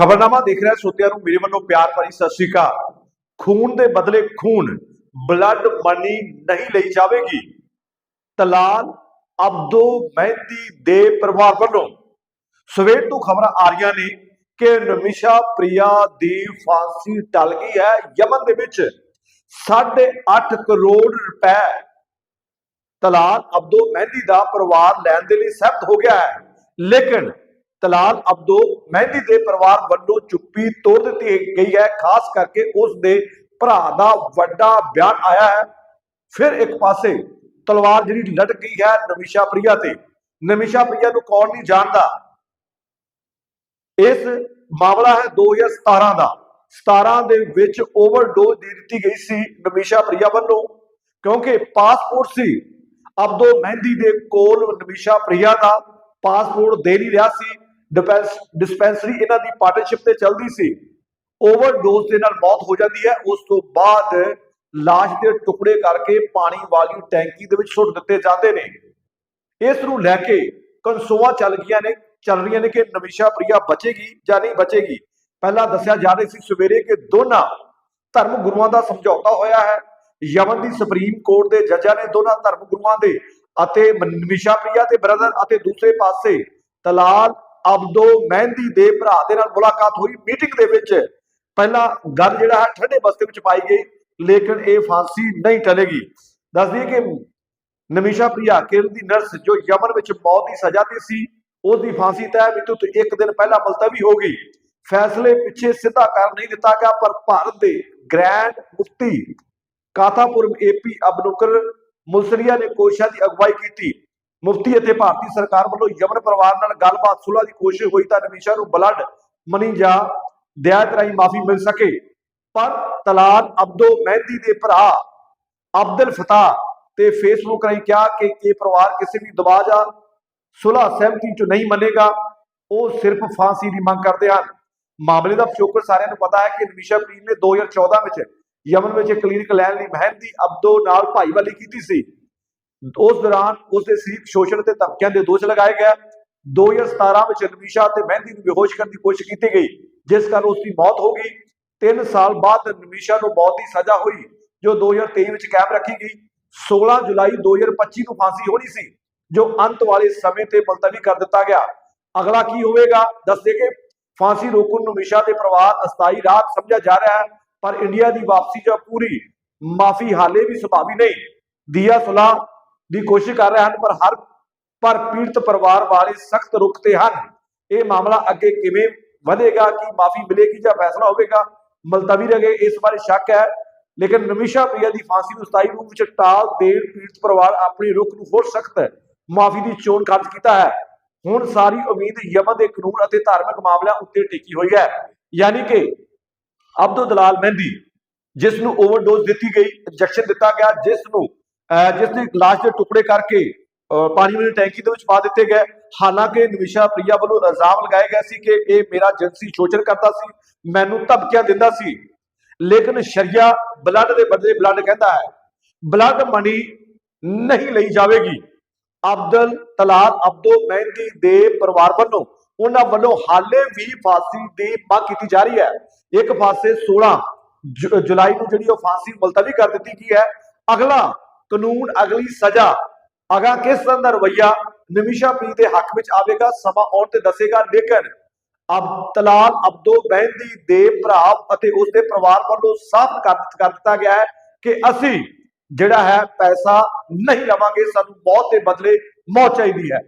ਖਬਰਨਾਮਾ ਦੇਖ ਰਿਹਾ ਸਰੋਤਿਆਂ ਨੂੰ, ਮੇਰੇ ਵੱਲੋਂ ਪਿਆਰ ਭਰੀ ਸਤਿ ਸ਼੍ਰੀ ਅਕਾਲ। ਖੂਨ ਦੇ ਬਦਲੇ ਖੂਨ ਬਲੱਡ ਮਨੀ ਨਹੀਂ ਲਈ ਜਾਵੇਗੀ। ਤਲਾਲ ਅਬਦੋ ਮਹਿੰਦੀ ਦੇ ਪਰਿਵਾਰ ਵੱਲੋਂ। ਸਵੇਰ ਤੋਂ ਖਬਰਾਂ ਆ ਰਹੀਆਂ ਨੇ ਕਿ ਨਮਿਸ਼ਾ ਪ੍ਰਿਆ ਦੀ ਫਾਂਸੀ ਟਲ ਗਈ ਹੈ। ਯਮਨ ਦੇ ਵਿੱਚ 8.5 ਕਰੋੜ ਰੁਪਏ ਤਲਾਲ ਅਬਦੋ ਮਹਿੰਦੀ ਦਾ ਪਰਿਵਾਰ ਲੈਣ ਦੇ ਲਈ ਸਹਿਮਤ ਹੋ ਗਿਆ ਹੈ। ਲੇਕਿਨ ਤਲਾਲ ਅਬਦੋ ਮਹਿੰਦੀ ਦੇ ਪਰਿਵਾਰ ਵੱਲੋਂ ਚੁੱਪੀ ਤੋੜ ਦਿੱਤੀ ਗਈ ਹੈ। ਖਾਸ ਕਰਕੇ ਉਸ ਦੇ ਭਰਾ ਦਾ ਵੱਡਾ ਬਿਆਨ ਆਇਆ ਹੈ। ਫਿਰ ਇੱਕ ਪਾਸੇ ਤਲਵਾਰ ਜਿਹੜੀ ਲਟਕ ਗਈ ਹੈ ਨਮਿਸ਼ਾ ਪ੍ਰਿਆ ਤੇ। ਨਮਿਸ਼ਾ ਪ੍ਰਿਆ ਨੂੰ ਕੌਣ ਨਹੀਂ ਜਾਣਦਾ? ਇਸ ਮਾਮਲਾ ਹੈ 2017 ਦਾ। 17 ਦੇ ਵਿੱਚ ਓਵਰਡੋਜ਼ ਦੇ ਦਿੱਤੀ ਗਈ ਸੀ ਨਮਿਸ਼ਾ ਪ੍ਰਿਆ ਵੱਲੋਂ। ਕਿਉਂਕਿ ਪਾਸਪੋਰਟ ਸੀ। ਅਬਦੋ ਮਹਿੰਦੀ ਦੇ ਕੋਲ ਨਮਿਸ਼ਾ ਪ੍ਰਿਆ ਦਾ ਪਾਸਪੋਰਟ ਦੇ ਨਹੀਂ ਰਿਹਾ ਸੀ। ਡਿਸਪੈਂਸਰੀ ਇਹਨਾਂ ਦੀ ਪਾਰਟਨਰਸ਼ਿਪ ਤੇ ਚੱਲਦੀ ਸੀ। ਓਵਰਡੋਜ਼ ਦੇ ਨਾਲ ਮੌਤ ਹੋ ਜਾਂਦੀ ਹੈ। ਉਸ ਤੋਂ ਬਾਅਦ ਲਾਸ਼ ਦੇ ਟੁਕੜੇ ਕਰਕੇ ਪਾਣੀ ਵਾਲੀ ਟੈਂਕੀ ਦੇ ਵਿੱਚ ਸੁੱਟ ਦਿੱਤੇ ਜਾਂਦੇ ਨੇ। ਇਸ ਨੂੰ ਲੈ ਕੇ ਕਨਸੋਆਂ ਚੱਲ ਗਈਆਂ ਨੇ, ਚੱਲ ਰਹੀਆਂ ਨੇ ਕਿ ਨਮਿਸ਼ਾ ਪ੍ਰਿਆ ਬਚੇਗੀ ਜਾਂ ਨਹੀਂ ਬਚੇਗੀ। ਪਹਿਲਾਂ ਦੱਸਿਆ ਜਾ ਰਿਹਾ ਸੀ ਸਵੇਰੇ ਕਿ ਦੋਨਾਂ ਧਰਮ ਗੁਰੂਆਂ ਦਾ ਸਮਝੌਤਾ ਹੋਇਆ ਹੈ। ਯਮਨ ਦੀ ਸੁਪਰੀਮ ਕੋਰਟ ਦੇ ਜੱਜਾਂ ਨੇ ਦੋਨਾਂ ਧਰਮ ਗੁਰੂਆਂ ਦੇ ਅਤੇ ਨਮਿਸ਼ਾ ਪ੍ਰਿਆ ਦੇ ਬ੍ਰਦਰ ਅਤੇ ਦੂਸਰੇ ਪਾਸੇ ਤਲਾਲ ਅਬਦੋ ਮਹਿੰਦੀ ਦੇ ਭਰਾ ਦੇ ਨਾਲ ਮੁਲਾਕਾਤ ਹੋਈ। ਮੀਟਿੰਗ ਦੇ ਵਿੱਚ ਪਹਿਲਾਂ ਗੱਲ ਜਿਹੜਾ ਹੈ ਠੰਡੇ ਬਸਤੇ ਵਿੱਚ ਪਾਈ ਗਈ, ਲੇਕਿਨ ਇਹ ਫਾਂਸੀ ਨਹੀਂ ਟਲੇਗੀ। ਦੱਸ ਦਈਏ ਕਿ ਨਮਿਸ਼ਾ ਪ੍ਰਿਆ ਕੇਰਲ ਦੀ ਨਰਸ ਜੋ ਯਮਨ ਵਿੱਚ ਮੌਤ ਦੀ ਸਜ਼ਾ ਤੇ ਸੀ ਉਸ ਦੀ ਫਾਂਸੀ ਤੈਅ ਮਿੱਥੋਂ ਤੋਂ ਇੱਕ ਦਿਨ ਪਹਿਲਾਂ ਮੁਲਤਵੀ ਹੋ ਗਈ। ਫੈਸਲੇ ਪਿੱਛੇ ਸਿੱਧਾ ਕਰ ਨਹੀਂ ਦਿੱਤਾ ਗਿਆ, ਪਰ ਭਾਰਤ ਦੇ ਗ੍ਰੈਂਡ ਮੁਫਤੀ ਕਾਥਾਪੁਰਮ ਏਪੀ ਅਬਨੁਕਰ ਮੁਲਸਰੀਆ ਨੇ ਕੋਸ਼ਿਸ਼ਾਂ ਦੀ ਅਗਵਾਈ ਕੀਤੀ। ਮੁਫਤੀ ਅਤੇ ਭਾਰਤੀ ਸਰਕਾਰ ਵੱਲੋਂ ਯਮਨ ਪਰਿਵਾਰ ਨਾਲ ਗੱਲਬਾਤ, ਸੁਲ੍ਹਾ ਦੀ ਕੋਸ਼ਿਸ਼ ਹੋਈ ਤਾਂ ਨਮਿਸ਼ਾ ਨੂੰ ਬਲੱਡ ਮਨੀ ਜਾਂ ਦਿਆਤ ਰਾਹੀਂ ਮਾਫੀ ਮਿਲ ਸਕੇ। ਪਰ ਤਲਾਲ ਅਬਦੋ ਮਹਿੰਦੀ ਦੇ ਭਰਾ ਅਬਦੁਲ ਫਤਾ ਤੇ ਫੇਸਬੁੱਕ ਰਾਹੀਂ ਕਿਹਾ ਕਿ ਇਹ ਪਰਿਵਾਰ ਕਿਸੇ ਵੀ ਦਬਾਅ ਜਾਂ ਸੁਲ੍ਹਾ ਸਹਿਮਤੀ ਚ ਨਹੀਂ ਮੰਨੇਗਾ। ਉਹ ਸਿਰਫ ਫਾਂਸੀ ਦੀ ਮੰਗ ਕਰਦੇ ਹਨ। ਮਾਮਲੇ ਦਾ ਪਿਛੋਕੜ ਸਾਰਿਆਂ ਨੂੰ ਪਤਾ ਹੈ ਕਿ ਨਮਿਸ਼ਾ ਪ੍ਰੀਤ ਨੇ 2014 ਵਿੱਚ ਯਮਨ ਵਿੱਚ ਕਲੀਨਿਕ ਲੈਣ ਲਈ ਮਹਿੰਦੀ ਅਬਦੋ ਨਾਲ ਭਾਈਵਾਲੀ ਕੀਤੀ ਸੀ। ਉਸ ਦੌਰਾਨ ਉਸ ਦੇ ਸਰੀਰਕ ਸ਼ੋਸ਼ਣ ਤੇ ਧਮਕੀਆਂ ਦੇ ਦੋਸ਼ ਲਗਾਏ ਗਏ। 2017 ਵਿੱਚ ਨਮਿਸ਼ਾ ਤੇ ਮਹਿੰਦੀ ਨੂੰ ਬੇਹੋਸ਼ ਕਰਨ ਦੀ ਕੋਸ਼ਿਸ਼ ਕੀਤੀ ਗਈ, ਜਿਸ ਕਾਰਨ ਉਸ ਦੀ ਮੌਤ ਹੋ ਗਈ। 3 ਸਾਲ ਬਾਅਦ ਨਮਿਸ਼ਾ ਨੂੰ ਮੌਤ ਦੀ ਸਜ਼ਾ ਹੋਈ, ਜੋ 2023 ਵਿੱਚ ਕਾਇਮ ਰੱਖੀ ਗਈ। 16 ਜੁਲਾਈ 2025 ਨੂੰ ਫਾਂਸੀ ਹੋਣੀ ਸੀ, ਜੋ ਅੰਤ ਵਾਲੇ ਸਮੇਂ ਤੇ ਮੁਲਤਵੀ ਕਰ ਦਿੱਤਾ ਗਿਆ। ਅਗਲਾ ਕੀ ਹੋਵੇਗਾ? ਦੱਸਦੇ ਕਿ ਫਾਂਸੀ ਰੋਕਣ ਨੂੰ ਨਮਿਸ਼ਾ ਦੇ ਪਰਿਵਾਰ ਅਸਥਾਈ ਰਾਹਤ ਸਮਝਿਆ ਜਾ ਰਿਹਾ ਹੈ, ਪਰ ਇੰਡੀਆ ਦੀ ਵਾਪਸੀ ਜਾਂ ਪੂਰੀ ਮਾਫੀ ਹਾਲੇ ਵੀ ਸੁਭਾਵੀ ਨਹੀਂ। ਦੀਆ ਸੁਲਾਹ ਦੀ ਕੋਸ਼ਿਸ਼ ਕਰ ਰਹੇ ਹਨ, ਪਰ ਹਰ, ਪਰ ਪੀੜਤ ਪਰਿਵਾਰ ਵਾਲੇ ਸਖਤ ਰੁਖ ਤੇ ਹਨ। ਇਹ ਮਾਮਲਾ ਅੱਗੇ ਕਿਵੇਂ ਵਧੇਗਾ, ਕਿ ਮਾਫੀ ਮਿਲੇਗੀ ਜਾਂ ਫੈਸਲਾ ਹੋਵੇਗਾ ਮਲਤਵੀ ਰਹੇ ਇਸ ਬਾਰੇ ਸ਼ੱਕ ਹੈ। ਲੇਕਿਨ ਨਮਿਸ਼ਾ ਪ੍ਰਿਆ ਦੀ ਫਾਂਸੀ ਨੂੰ ਸਥਾਈ ਰੂਪ ਵਿੱਚ ਟਾਲ ਦੇਣ ਪੀੜਤ ਪਰਿਵਾਰ ਆਪਣੀ ਰੁਖ ਨੂੰ ਹੋਰ ਸਖਤ ਮਾਫੀ ਦੀ ਚੋਣ ਖਰਚ ਕੀਤਾ ਹੈ। ਹੁਣ ਸਾਰੀ ਉਮੀਦ ਯਮਨ ਦੇ ਕਾਨੂੰਨ ਅਤੇ ਧਾਰਮਿਕ ਮਾਮਲਿਆਂ ਉੱਤੇ ਟਿਕੀ ਹੋਈ ਹੈ। ਯਾਨੀ ਕਿ ਅਬਦੁਲ ਦਲਾਲ ਮਹਿੰਦੀ, ਜਿਸ ਨੂੰ ਓਵਰਡੋਜ਼ ਦਿੱਤੀ ਗਈ ਇੰਜੈਕਸ਼ਨ ਦਿੱਤਾ ਗਿਆ, ਜਿਸ ਨੂੰ ਜਿਸ ਦੀ ਲਾਸ਼ ਦੇ ਟੁਕੜੇ ਕਰਕੇ ਅਹ ਪਾਣੀ ਵਾਲੀ ਟੈਂਕੀ ਦੇ ਵਿੱਚ ਪਾ ਦਿੱਤੇ ਗਏ। ਹਾਲਾਂਕਿ ਨਮਿਸ਼ਾ ਪ੍ਰਿਆ ਵੱਲੋਂ ਇਲਜ਼ਾਮ ਲਗਾਏ ਗਏ ਸੀ ਕਿ ਇਹ ਮੇਰਾ ਜਿਨਸੀ ਸ਼ੋਸ਼ਣ ਕਰਦਾ ਸੀ, ਮੈਨੂੰ ਧਮਕੀਆਂ ਦਿੰਦਾ ਸੀ। ਲੇਕਿਨ ਸ਼ਰੀਆ ਬਲੱਡ ਦੇ ਬਦਲੇ ਬਲੱਡ ਕਹਿੰਦਾ ਹੈ, ਬਲੱਡ ਮਨੀ ਨਹੀਂ ਲਈ ਜਾਵੇਗੀ। ਅਬਦੁਲ ਤਲਾਲ ਅਬਦੋ ਮਹਿੰਦੀ ਦੇ ਪਰਿਵਾਰ ਵੱਲੋਂ ਉਹਨਾਂ ਵੱਲੋਂ ਹਾਲੇ ਵੀ ਫਾਂਸੀ ਦੀ ਮੰਗ ਕੀਤੀ ਜਾ ਰਹੀ ਹੈ। ਇੱਕ ਪਾਸੇ 16 ਜੁ- ਜੁਲਾਈ ਨੂੰ ਜਿਹੜੀ ਉਹ ਫਾਂਸੀ ਮੁਲਤਵੀ ਕਰ ਦਿੱਤੀ ਗਈ ਹੈ। ਅਗਲਾ ਕਾਨੂੰਨ ਅਗਲੀ ਸਜ਼ਾ। ਅਗਾ ਕਿਸ ਤਰ੍ਹਾਂ ਦਾ ਰਵਈਆ? ਨਮਿਸ਼ਾ ਪ੍ਰੀਤ ਦੇ ਹੱਕ ਵਿੱਚ ਆਵੇਗਾ, ਸਮਾਂ ਆਉਣ ਤੇ ਦੱਸੇਗਾ, ਲੇਕਿਨ ਅਬ ਤਲਾਲ ਅਬਦੋ ਬਹਿੰਦੀ ਦੇ ਭਰਾ ਅਤੇ ਉਸ ਦੇ ਪਰਿਵਾਰ ਵੱਲੋਂ ਸਾਫ਼ ਕਰ ਦਿੱਤਾ ਗਿਆ ਹੈ ਕਿ ਅਸੀਂ ਜਿਹੜਾ ਹੈ ਪੈਸਾ ਨਹੀਂ ਲਵਾਂਗੇ, ਸਾਨੂੰ ਮੌਤ ਦੇ ਬਦਲੇ ਮੌਤ ਚਾਹੀਦੀ ਹੈ।